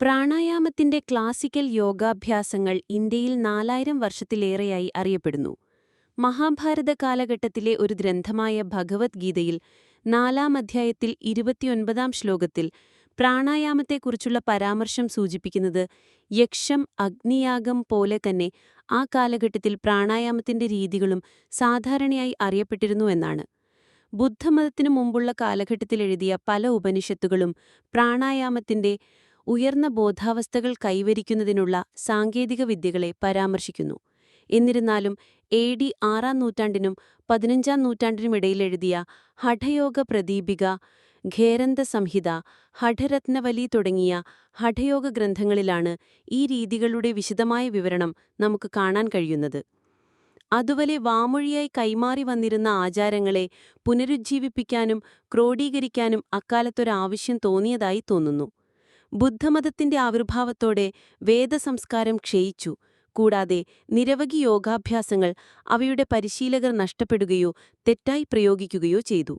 പ്രാണായാമത്തിന്റെ classical യോഗാഭ്യാസങ്ങൾ ഇന്ത്യയിൽ നാലായിരം വർഷത്തിലേറെയായി അറിയപ്പെടുന്നു. മഹാഭാരത കാലഘട്ടത്തിലെ ഒരു ഗ്രന്ഥമായ ഭഗവത്ഗീതയിൽ നാലാം അധ്യായത്തിൽ ഇരുപത്തിയൊൻപതാം ശ്ലോകത്തിൽ പ്രാണായാമത്തെക്കുറിച്ചുള്ള പരാമർശം സൂചിപ്പിക്കുന്നത് യക്ഷം അഗ്നിയാഗം പോലെ തന്നെ ആ കാലഘട്ടത്തിൽ പ്രാണായാമത്തിന്റെ രീതികളും സാധാരണയായി അറിയപ്പെട്ടിരുന്നു എന്നാണ്. ബുദ്ധമതത്തിനു മുമ്പുള്ള കാലഘട്ടത്തിലെഴുതിയ പല ഉപനിഷത്തുകളും പ്രാണായാമത്തിന്റെ ഉയർന്ന ബോധാവസ്ഥകൾ കൈവരിക്കുന്നതിനുള്ള സാങ്കേതിക വിദ്യകളെ പരാമർശിക്കുന്നു. എന്നിരുന്നാലും എ ഡി ആറാം നൂറ്റാണ്ടിനും പതിനഞ്ചാം നൂറ്റാണ്ടിനുമിടയിൽ എഴുതിയ ഹഠയോഗ പ്രദീപിക ഖേരന്ത സംഹിത ഹഠരത്നവലി തുടങ്ങിയ ഹഠയോഗ ഗ്രന്ഥങ്ങളിലാണ് ഈ രീതികളുടെ വിശദമായ വിവരണം നമുക്ക് കാണാൻ കഴിയുന്നത്. അതുവരെ വാമൊഴിയായി കൈമാറി വന്നിരുന്ന ആചാരങ്ങളെ പുനരുജ്ജീവിപ്പിക്കാനും ക്രോഡീകരിക്കാനും അക്കാലത്തൊരാവശ്യം തോന്നിയതായി തോന്നുന്നു. ബുദ്ധമതത്തിന്റെ ആവിർഭാവത്തോടെ വേദസംസ്കാരം ക്ഷയിച്ചു. കൂടാതെ നിരവധി യോഗാഭ്യാസങ്ങൾ അവയുടെ പരിശീലകർ നഷ്ടപ്പെടുകയോ തെറ്റായി പ്രയോഗിക്കുകയോ ചെയ്തു.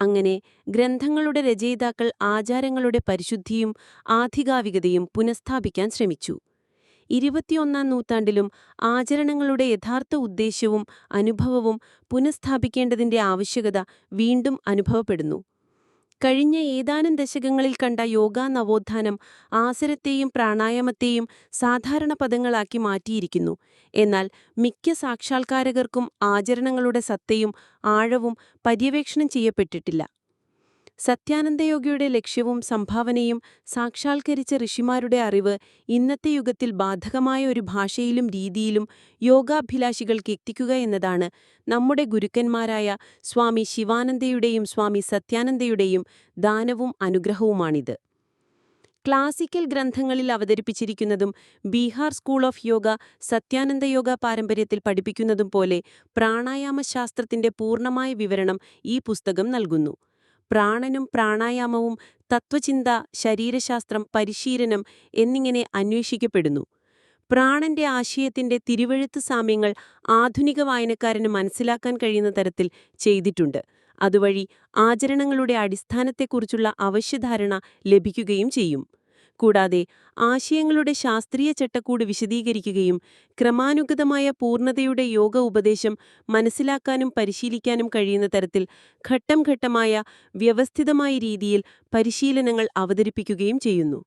അങ്ങനെ ഗ്രന്ഥങ്ങളുടെ രചയിതാക്കൾ ആചാരങ്ങളുടെ പരിശുദ്ധിയും ആധികാവികതയും പുനഃസ്ഥാപിക്കാൻ ശ്രമിച്ചു. ഇരുപത്തിയൊന്നാം നൂറ്റാണ്ടിലും ആചരണങ്ങളുടെ യഥാർത്ഥ ഉദ്ദേശ്യവും അനുഭവവും പുനഃസ്ഥാപിക്കേണ്ടതിന്റെ ആവശ്യകത വീണ്ടും അനുഭവപ്പെടുന്നു. കഴിഞ്ഞ ഏതാനും ദശകങ്ങളിൽ കണ്ട യോഗ നവോത്ഥാനം ആസരത്തെയും പ്രാണായാമത്തെയും സാധാരണ പദങ്ങളാക്കി മാറ്റിയിരിക്കുന്നു. എന്നാൽ മിക്ക സാക്ഷാത്കാരകർക്കും ആചരണങ്ങളുടെ സത്തയും ആഴവും പര്യവേക്ഷണം ചെയ്യപ്പെട്ടിട്ടില്ല. സത്യാനന്ദയോഗിയുടെ ലക്ഷ്യവും സംഭാവനയും സാക്ഷാത്കരിച്ച ഋഷിമാരുടെ അറിവ് ഇന്നത്തെ യുഗത്തിൽ ബാധകമായ ഒരു ഭാഷയിലും രീതിയിലും യോഗാഭിലാഷികൾക്ക് എത്തിക്കുക എന്നതാണ് നമ്മുടെ ഗുരുക്കന്മാരായ സ്വാമി ശിവാനന്ദയുടെയും സ്വാമി സത്യാനന്ദയുടെയും ദാനവും അനുഗ്രഹവുമാണിത്. ക്ലാസിക്കൽ ഗ്രന്ഥങ്ങളിൽ അവതരിപ്പിച്ചിരിക്കുന്നതും ബീഹാർ സ്കൂൾ ഓഫ് യോഗ സത്യാനന്ദ യോഗ പാരമ്പര്യത്തിൽ പഠിപ്പിക്കുന്നതും പോലെ പ്രാണായാമശാസ്ത്രത്തിന്റെ പൂർണമായ വിവരണം ഈ പുസ്തകം നൽകുന്നു. പ്രാണനും പ്രാണായാമവും തത്വചിന്ത ശരീരശാസ്ത്രം പരിശീലനം എന്നിങ്ങനെ അന്വേഷിക്കപ്പെടുന്നു. പ്രാണന്റെ ആശയത്തിന്റെ തിരുവഴുത്ത് സാമ്യങ്ങൾ ആധുനിക വായനക്കാരന് മനസ്സിലാക്കാൻ കഴിയുന്ന തരത്തിൽ ചെയ്തിട്ടുണ്ട്. അതുവഴി ആചരണങ്ങളുടെ അടിസ്ഥാനത്തെക്കുറിച്ചുള്ള അവശ്യധാരണ ലഭിക്കുകയും ചെയ്യും. കൂടാതെ ആശയങ്ങളുടെ ശാസ്ത്രീയ ചട്ടക്കൂട് വിശദീകരിക്കുകയും ക്രമാനുഗതമായ പൂർണതയുടെ യോഗ ഉപദേശം മനസ്സിലാക്കാനും പരിശീലിക്കാനും കഴിയുന്ന തരത്തിൽ ഘട്ടം ഘട്ടമായ വ്യവസ്ഥിതമായ രീതിയിൽ പരിശീലനങ്ങൾ അവതരിപ്പിക്കുകയും ചെയ്യുന്നു.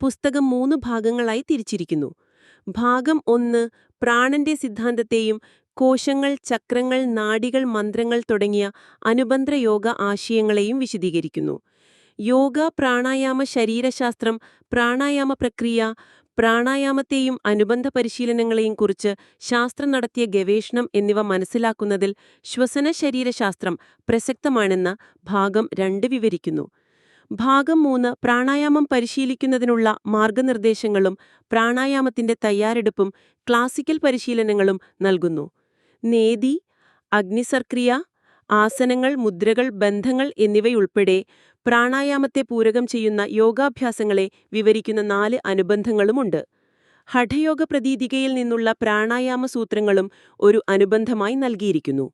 പുസ്തകം മൂന്ന് ഭാഗങ്ങളായി തിരിച്ചിരിക്കുന്നു. ഭാഗം ഒന്ന് പ്രാണന്റെ സിദ്ധാന്തത്തെയും കോശങ്ങൾ ചക്രങ്ങൾ നാഡികൾ മന്ത്രങ്ങൾ തുടങ്ങിയ അനുബന്ധ യോഗ ആശയങ്ങളെയും വിശദീകരിക്കുന്നു. യോഗ പ്രാണായാമ ശരീരശാസ്ത്രം പ്രാണായാമ പ്രക്രിയ പ്രാണായാമത്തെയും അനുബന്ധ പരിശീലനങ്ങളെയും കുറിച്ച് ശാസ്ത്രം നടത്തിയ ഗവേഷണം എന്നിവ മനസ്സിലാക്കുന്നതിൽ ശ്വസന ശരീരശാസ്ത്രം പ്രസക്തമാണെന്ന് ഭാഗം രണ്ട് വിവരിക്കുന്നു. ഭാഗം മൂന്ന് പ്രാണായാമം പരിശീലിക്കുന്നതിനുള്ള മാർഗനിർദ്ദേശങ്ങളും പ്രാണായാമത്തിന്റെ തയ്യാറെടുപ്പും ക്ലാസിക്കൽ പരിശീലനങ്ങളും നൽകുന്നു. നേതി അഗ്നിസർക്രിയ ആസനങ്ങൾ മുദ്രകൾ ബന്ധങ്ങൾ എന്നിവയുൾപ്പെടെ പ്രാണായാമത്തെ പൂരകം ചെയ്യുന്ന യോഗാഭ്യാസങ്ങളെ വിവരിക്കുന്ന നാല് അനുബന്ധങ്ങളുമുണ്ട്. ഹഠയോഗ പ്രതീതികയിൽ നിന്നുള്ള പ്രാണായാമ സൂത്രങ്ങളും ഒരു അനുബന്ധമായി നൽകിയിരിക്കുന്നു.